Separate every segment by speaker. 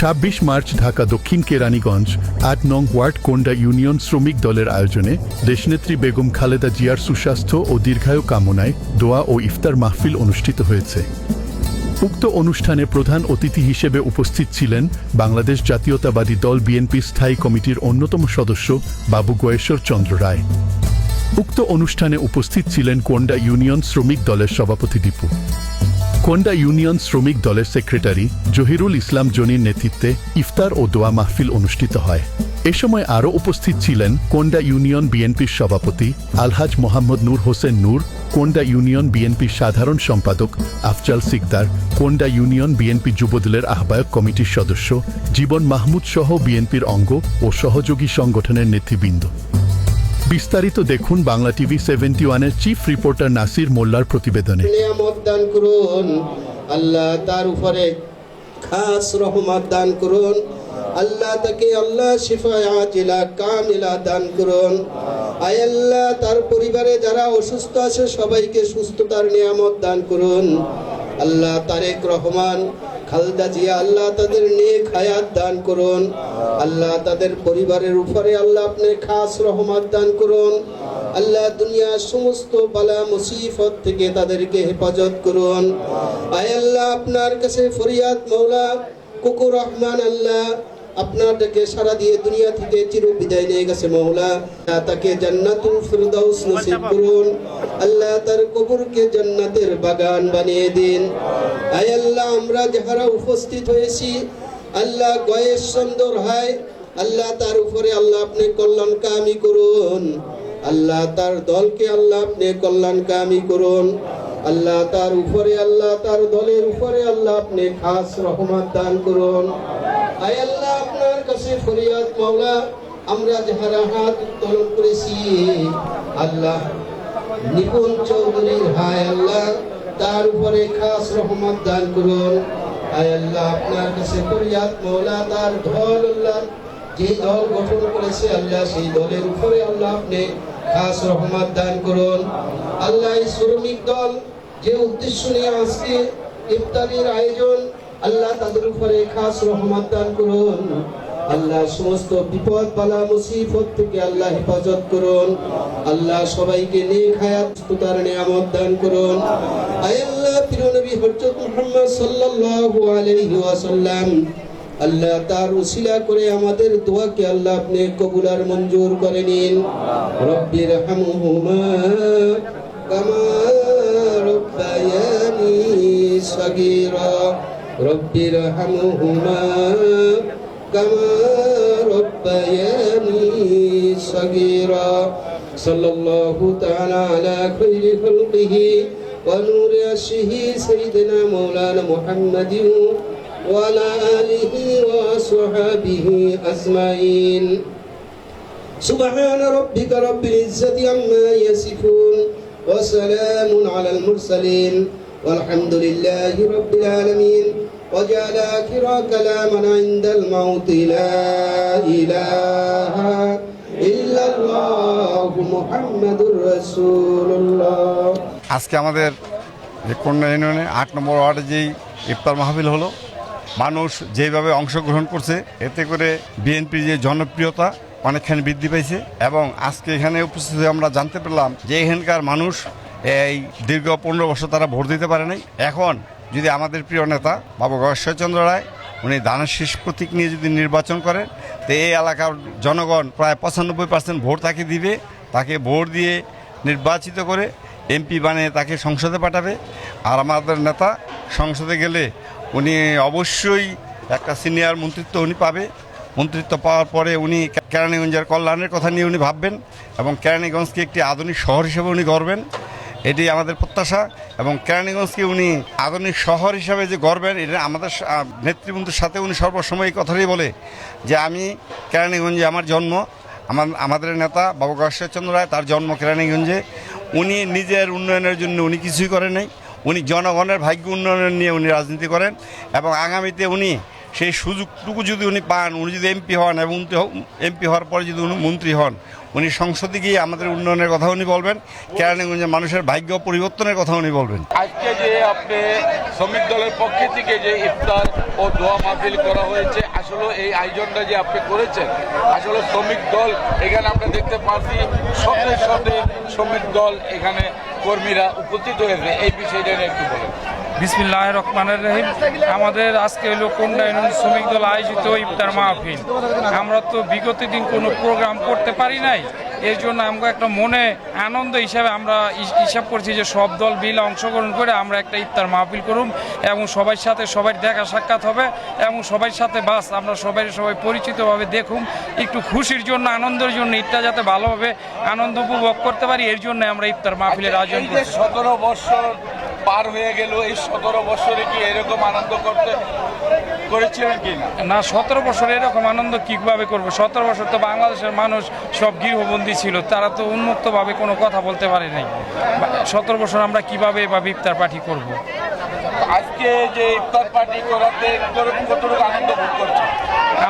Speaker 1: ছাব্বিশ মার্চ ঢাকা দক্ষিণ কেরানীগঞ্জ, আট নং ওয়ার্ড কোন্ডা ইউনিয়ন শ্রমিক দলের আয়োজনে দেশনেত্রী বেগম খালেদা জিয়ার সুস্বাস্থ্য ও দীর্ঘায়ু কামনায় দোয়া ও ইফতার মাহফিল অনুষ্ঠিত হয়েছে। উক্ত অনুষ্ঠানে প্রধান অতিথি হিসেবে উপস্থিত ছিলেন বাংলাদেশ জাতীয়তাবাদী দল বিএনপি স্থায়ী কমিটির অন্যতম সদস্য বাবু গয়েশ্বর চন্দ্র রায়। উক্ত অনুষ্ঠানে উপস্থিত ছিলেন কোন্ডা ইউনিয়ন শ্রমিক দলের সভাপতি দীপু। কোন্ডা ইউনিয়ন শ্রমিক দলের সেক্রেটারি জহিরুল ইসলাম জনির নেতৃত্বে ইফতার ও দোয়া মাহফিল অনুষ্ঠিত হয়। এ সময় আরও উপস্থিত ছিলেন কোন্ডা ইউনিয়ন বিএনপির সভাপতি আলহাজ মোহাম্মদ নূর হোসেন নূর, কোন্ডা ইউনিয়ন বিএনপির সাধারণ সম্পাদক আফজাল সিকদার, কোন্ডা ইউনিয়ন বিএনপি যুবদলের আহ্বায়ক কমিটির সদস্য জীবন মাহমুদ সহ বিএনপির অঙ্গ ও সহযোগী সংগঠনের নেতৃবৃন্দ। বিস্তারিত দেখুন বাংলা টিভি সেভেন্টি ওয়ানের চিফ রিপোর্টার নাসির মোল্লার প্রতিবেদনে।
Speaker 2: দান করুন, আল্লাহ তার উপরে খাস রহমত দান করুন, আল্লাহ তাকে আল্লাহ শিফায় আজিলা কামিলা দান করুন। আয় আল্লাহ, তার পরিবারে যারা অসুস্থ আছে সবাইকে সুস্থতার নিয়ামত দান করুন। আল্লাহ তারেক রহমান খালদা জিয়া, আল্লাহ তাদের নেক হায়াত দান করুন। আল্লাহ তাদের পরিবারের উপরে আল্লাহ আপনি খাস রহমত দান করুন। আল্লাহ দুনিয়ার সমস্ত বালা মুসিফত থেকে তাদেরকে হেফাজত করুন। আয় আল্লাহ, আপনার কাছে ফরিয়াদ, মৌলা কুকুর রহমান আল্লাহ আপনার ডেকে সারা দিয়ে দুনিয়া থেকে চির বিদায় নিয়ে গেছে মৌলা। তাকে জান্নাতুল ফিরদাউস নসিব করুন। আল্লাহ তার কবরকে জান্নাতের বাগান বানিয়ে দিন। আয় আল্লাহ, আমরা যাহারা উপস্থিত হয়েছি, আল্লাহ গয়েশ সুন্দর হয়। আল্লাহ তার উপরে আল্লাহ আপনি কল্যাণ কামি করুন। আল্লাহ তার দলকে আল্লাহ আপনি কল্যাণ কামি করুন। আল্লাহ তার উপরে, আল্লাহ তার দলের উপরে আল্লাহ আপনি খাস রহমত দান করুন। আয় আল্লাহ ফরিয়াদ মাওলা, আমরা যাহারা হাত উত্তোলন করেছি, আল্লাহ নিপুণ চৌধুরীর হায় আল্লাহ, তার উপরে খাস রহমত দান করুন। আয় আল্লাহ, আপনার কাছে ফরিয়াদ মাওলা, তার দল আল্লাহ যে দল গঠন করেছে আল্লাহ, সেই দলের উপরে আল্লাহ আপনি খাস রহমত দান করুন। আল্লাহ শ্রমিক দল যে উদ্দেশ্য নিয়ে আজকে ইফতারির আয়োজন, আল্লাহ তাদের উপরে খাস রহমত দান করুন। আল্লাহ সমস্ত বিপদ বালা মুসিবত থেকে আল্লাহ হেফাজত করুন। আল্লাহ সবাইকে নেক হায়াত সুতার নিয়ামত দান করুন। আল্লাহ প্রিয় নবী হযরত মুহাম্মদ সাল্লাল্লাহু আলাইহি ওয়াসাল্লাম, আল্লাহ তার উসিলা করে আমাদের দোয়াকে আল্লাহ আপনি কবুল আর মঞ্জুর করে নিন। রব্বির হামহুমা কামা রব্বায়ানি সগীরা। রব্বির হামহুমা كما ربياني صغيرا صلى الله تعالى على خير خلقه ونور عرشه سيدنا مولانا محمد وعلى آله وصحابه أجمعين سبحان ربك رب العزة عما يصفون وسلام على المرسلين والحمد لله رب العالمين وجعل آخر كلامنا عند الموت لا إله إلا الله محمد رسول الله
Speaker 3: আজকে আমাদের যে কন্যা ইউনিয়নে আট নম্বর ওয়ার্ডে যেই ইফতার মাহফিল হলো মানুষ যেভাবে অংশগ্রহণ করছে এতে করে বিএনপির যে জনপ্রিয়তা অনেকখানি বৃদ্ধি পাইছে এবং আজকে এখানে উপস্থিত হয়ে আমরা জানতে পারলাম যে এখানকার মানুষ এই দীর্ঘ পনেরো বছর তারা ভোট দিতে পারে নাই এখন যদি আমাদের প্রিয় নেতা বাবু গয়েশ্বরচন্দ্র রায়, উনি দানের শীষ প্রতীক নিয়ে যদি নির্বাচন করেন, তো এই এলাকার জনগণ প্রায় পঁচানব্বই পার্সেন্ট ভোট তাকে দিবে, তাকে ভোট দিয়ে নির্বাচিত করে এমপি বানিয়ে তাকে সংসদে পাঠাবে। আর আমাদের নেতা সংসদে গেলে উনি অবশ্যই একটা সিনিয়র মন্ত্রিত্ব উনি পাবে। মন্ত্রিত্ব পাওয়ার পরে উনি কেরানীগঞ্জের কল্যাণের কথা নিয়ে উনি ভাববেন এবং কেরানীগঞ্জকে একটি আধুনিক শহর হিসেবে উনি গড়বেন। এটি আমাদের প্রত্যাশা এবং কেরানীগঞ্জকে উনি আধুনিক শহর হিসাবে যে গড়বেন, এটা আমাদের নেতৃবৃন্দের সাথে উনি সর্বসময় এই কথাটাই বলে যে আমি কেরানীগঞ্জে আমার জন্ম, আমার, আমাদের নেতা বাবু গশ্বরচন্দ্র রায়, তার জন্ম কেরানীগঞ্জে। উনি নিজের উন্নয়নের জন্য উনি কিছুই করেন নাই। উনি জনগণের ভাগ্য উন্নয়ন নিয়ে উনি রাজনীতি করেন এবং আগামীতে উনি সেই সুযোগটুকু যদি উনি পান, উনি যদি এমপি হন এবং এমপি হওয়ার পরে যদি উনি মন্ত্রী হন উনি সংসদে গিয়ে আমাদের উন্নয়নের কথা উনি বলবেন, কেরানীগঞ্জের মানুষের ভাগ্য পরিবর্তনের কথা উনি বলবেন।
Speaker 4: আজকে যে আপনি শ্রমিক দলের পক্ষে থেকে যে ইফতার ও দোয়া মাহফিল করা হয়েছে, আসলে এই আয়োজনটা যে আপনি করেছেন, আসলে শ্রমিক দল, এখানে আমরা দেখতে পাচ্ছি শত শত শ্রমিক দল এখানে কর্মীরা উপস্থিত হয়েছে। এই বিষয়টা একটু বলেন।
Speaker 5: বিসমিল্লাহ রহমানের রহিম। আমাদের আজকে হলো কোন্ডা ইউনিয়ন শ্রমিক দল আয়োজিত ইফতার মাহফিল। আমরা তো বিগত দিন কোনো প্রোগ্রাম করতে পারি নাই। এর জন্য আমরা একটা মনে, আনন্দ হিসাবে আমরা হিসাব করছি যে সব দল মিলে অংশগ্রহণ করে আমরা একটা ইফতার মাহফিল করুম এবং সবার সাথে সবাই দেখা সাক্ষাৎ হবে এবং সবার সাথে বাস আমরা সবাই সবাই পরিচিতভাবে দেখুম। একটু খুশির জন্য, আনন্দের জন্য ঈদটা যাতে ভালোভাবে আনন্দ উপভোগ করতে পারি, এর জন্য আমরা ইফতার মাহফিলের আয়োজন করছি।
Speaker 4: সতেরো বছর পার হয়ে গেল এই সতেরো বছরে কি এরকম আনন্দ করতে করেছিলেন কি না?
Speaker 5: সতেরো বছর এরকম আনন্দ কীভাবে করব? সতেরো বছর তো বাংলাদেশের মানুষ সব গৃহবন্দী ছিল তারা তো উন্মুক্তভাবে কোনো কথা বলতে পারে নাই। সতেরো বছর আমরা কীভাবে বা ইফতার পার্টি করব।
Speaker 4: আজকে যে ইফতার পার্টি করাতে কতটুকু আনন্দ ভোগ করছেন?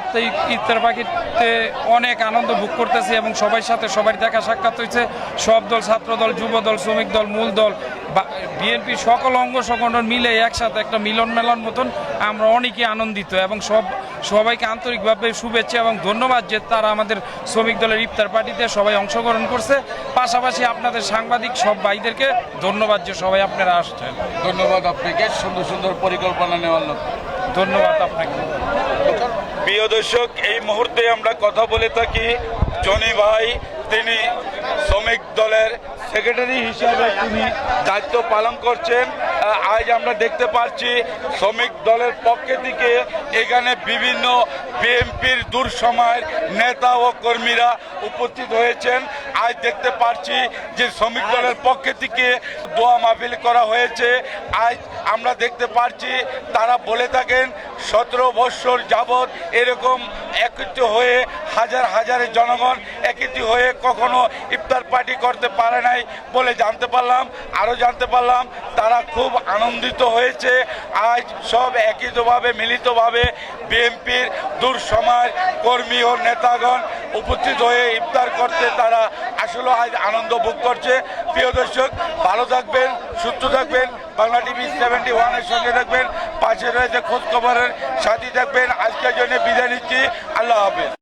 Speaker 5: আপনি ইফতার পাখিতে অনেক আনন্দ ভোগ করতেছি এবং সবার সাথে সবার দেখা সাক্ষাৎ হয়েছে। সব দল ছাত্র দল যুব দল শ্রমিক দল মূল দল বিএনপি সকল অঙ্গ সংগঠন মিলে একসাথে একটা মিলন মেলন মতন আমরা অনেকেই আনন্দিত এবং সব সবাইকে আন্তরিকভাবে শুভেচ্ছা এবং ধন্যবাদ যে তারা আমাদের শ্রমিক দলের ইফতার পার্টিতে সবাই অংশগ্রহণ করছে। পাশাপাশি আপনাদের সাংবাদিক সব ভাইদেরকে ধন্যবাদ যে সবাই আপনারা আসছেন।
Speaker 4: ধন্যবাদ আপনাকে সুন্দর সুন্দর পরিকল্পনা নেওয়ার জন্য
Speaker 5: ধন্যবাদ আপনাকে।
Speaker 4: প্রিয় দর্শক এই মুহূর্তে আমরা কথা বলে থাকি জনি ভাই তিনি শ্রমিক দলের সেক্রেটারি হিসাবে তিনি দায়িত্ব পালন করছেন। আজ আমরা দেখতে পাচ্ছি শ্রমিক দলের পক্ষে থেকে এখানে বিভিন্ন বিএনপির দূর সময়ের নেতা ও কর্মীরা উপস্থিত হয়েছেন। আজ দেখতে পাচ্ছি যে শ্রমিক দলের পক্ষে থেকে দোয়া মাহফিল করা হয়েছে। আজ আমরা দেখতে পাচ্ছি তারা বলে থাকেন, সতেরো বৎসর যাবৎ এরকম একত্রিত হয়ে হাজার হাজারের জনগণ একত্রিত হয়ে কখনো ইফতার পার্টি করতে পারে নাই বলে জানতে পারলাম, আরও জানতে পারলাম, তারা খুব আনন্দিত হয়েছে। আজ সব একত্রিতভাবে মিলিতভাবে বিএনপির দূর সময় কর্মী ও নেতাগণ উপস্থিত হয়ে ইফতার করতে তারা আসলে আজ আনন্দ ভোগ করছে। প্রিয় দর্শক, ভালো থাকবেন, সুস্থ থাকবেন, বাংলা টিভি সেভেন্টি ওয়ানের সঙ্গে থাকবেন, পাশে রয়েছে খোঁজ খবরের সাথী থাকবেন। আজকের জন্য বিদায় নিচ্ছি, আল্লাহ হাফেজ।